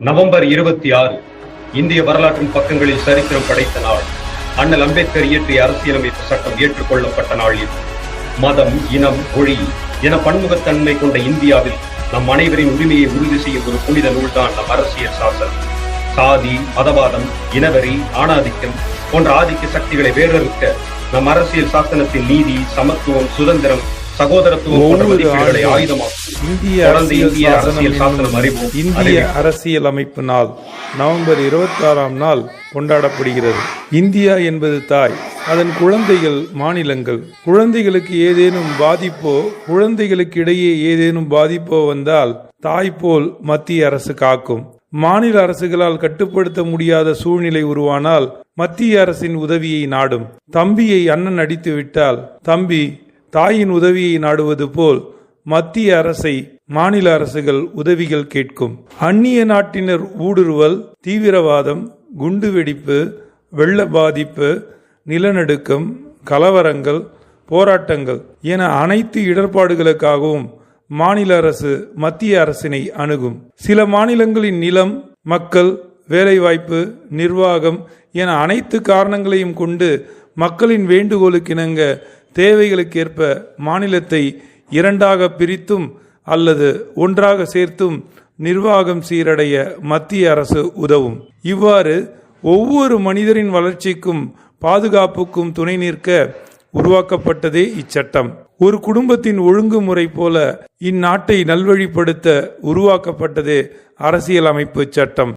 November இருபத்தி ஆறு இந்திய வரலாற்றின் பக்கங்களில் சரித்திரம் படைத்த நாள். அண்ணல் அம்பேத்கர் இயற்றிய அரசியலமைப்பு சட்டம் ஏற்றுக்கொள்ளப்பட்ட நாள் மதம் இனம் மொழி என பன்முகத்தன்மை கொண்ட இந்தியாவில் நம் அனைவரின் உரிமையை உறுதி செய்யும் ஒரு புனித நூல்தான் நம் அரசியல் சாசனம். சாதி மதவாதம் இனவெறி ஆணாதிக்கம் போன்ற ஆதிக்க சக்திகளை வேறறுக்க நம் அரசியல் சாசனத்தின் நீதி சமத்துவம் சுதந்திரம் இந்திய அரசியல் அமைப்பு நாள் நவம்பர் இருபத்தாறாம் நாள் கொண்டாடப்படுகிறது. இந்தியா என்பது தாய் அதன் குழந்தைகள் மாநிலங்கள். குழந்தைகளுக்கு ஏதேனும் பாதிப்போ குழந்தைகளுக்கு இடையே ஏதேனும் பாதிப்போ வந்தால் தாய் போல் மத்திய அரசு காக்கும். மாநில அரசுகளால் கட்டுப்படுத்த முடியாத சூழ்நிலை உருவானால் மத்திய அரசின் உதவியை நாடும். தம்பியை அண்ணன் அடித்து விட்டால் தம்பி தாயின் உதவியை நாடுவது போல் மத்திய அரசை மாநில அரசுகள் உதவிகள் கேட்கும். அந்நிய நாட்டினர் ஊடுருவல் தீவிரவாதம் குண்டுவெடிப்பு வெள்ள பாதிப்பு நிலநடுக்கம் கலவரங்கள் போராட்டங்கள் என அனைத்து இடர்பாடுகளுக்காகவும் மாநில அரசு மத்திய அரசினை அணுகும். சில மாநிலங்களின் நிலம் மக்கள் வேலைவாய்ப்பு நிர்வாகம் என அனைத்து காரணங்களையும் கொண்டு மக்களின் வேண்டுகோளுக்கிணங்க தேவைகளுக்கேற்ப மாநிலத்தை இரண்டாக பிரித்தும் அல்லது ஒன்றாக சேர்த்தும் நிர்வாகம் சீரடைய மத்திய அரசு உதவும். இவ்வாறு ஒவ்வொரு மனிதரின் வளர்ச்சிக்கும் பாதுகாப்புக்கும் துணை நிற்க உருவாக்கப்பட்டதே இச்சட்டம். ஒரு குடும்பத்தின் ஒழுங்குமுறை போல இந்நாட்டை நல்வழிப்படுத்த உருவாக்கப்பட்டதே அரசியலமைப்பு சட்டம்.